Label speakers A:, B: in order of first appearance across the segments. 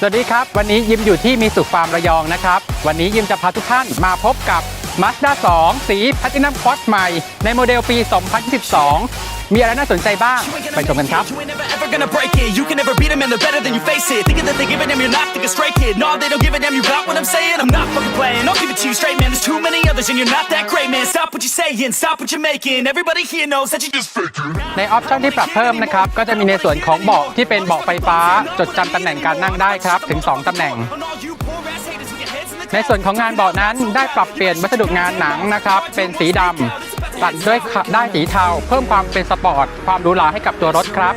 A: สวัสดีครับ วันนี้ยิมอยู่ที่มีสุขฟาร์มระยองนะครับ วันนี้ยิมจะพาทุกท่านมาพบกับ Mazda 2 สีพัตินัมคอสใหม่ ในโมเดลปี 2012 มีอะไรน่าสนใจบ้าง ไปชมกันครับ
B: You ain't never ever gonna break it. You can never beat them and they're better than you face it. Thinking that they give a damn, you're not thinking straight, kid. No, they don't give a damn, you got what I'm saying? I'm not fucking playing. I'll give it to you straight, man. There's too many others and you're not that great, man. Stop what you're saying, stop what you're making. Everybody here knows that you just faking.
A: ในออปชั่นที่ปรับเพิ่มนะครับ ก็จะมีในส่วนของเบาะที่เป็นเบาะไฟฟ้า จดจำตำแหน่งการนั่งได้ครับ ถึง 2ตำแหน่ง
B: On all you poor ass haters with your heads in the
A: ในส่วนของงานเบาะนั้นได้ปรับเปลี่ยนวัสดุงานหนังนะครับ เป็นสีดำ ตัดด้วยได้ายสีเทา เพิ่มความเป็นสปอร์ต ความหรูหราให้กับตัวรถครับ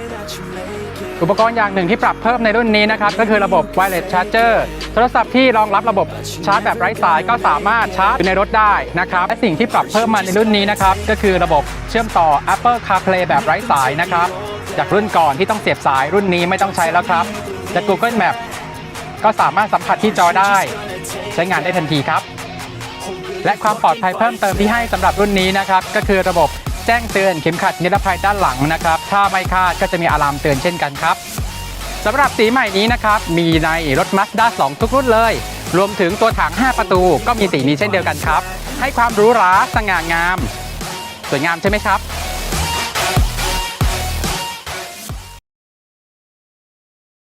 A: อุปกรณ์อย่างหนึ่งที่ปรับเพิ่มในรุ่นนี้นะครับ ก็คือระบบ Wireless Charger โทรศัพท์ที่รองรับระบบชาร์จแบบไร้สายก็สามารถชาร์จอยู่ในรถได้นะครับ และสิ่งที่ปรับเพิ่มมาในรุ่นนี้นะครับ ก็คือระบบเชื่อมต่อ Apple CarPlay แบบไร้สายนะครับ จากรุ่นก่อนที่ต้องเสียบสายรุ่นนี้ไม่ต้องใช้แล้วครับและ Google Map ก็สามารถสัมผัสที่จอได้ ใช้งานได้ทันทีครับ และความปลอดภัยเพิ่มเติมที่ให้สำหรับรุ่นนี้นะครับก็คือระบบแจ้งเตือนเข็มขัดนิรภัยด้านหลังนะครับถ้าไม่คาดก็จะมีอะลามเตือนเช่นกันครับสำหรับสีใหม่นี้นะครับมีในรถ Mazda 2 ทุกรุ่นเลย รวมถึงตัวถัง 5 ประตูก็มีสีนี้เช่นเดียวกันครับ ให้ความรู้ราสง่างาม สวยงามใช่ไหมครับ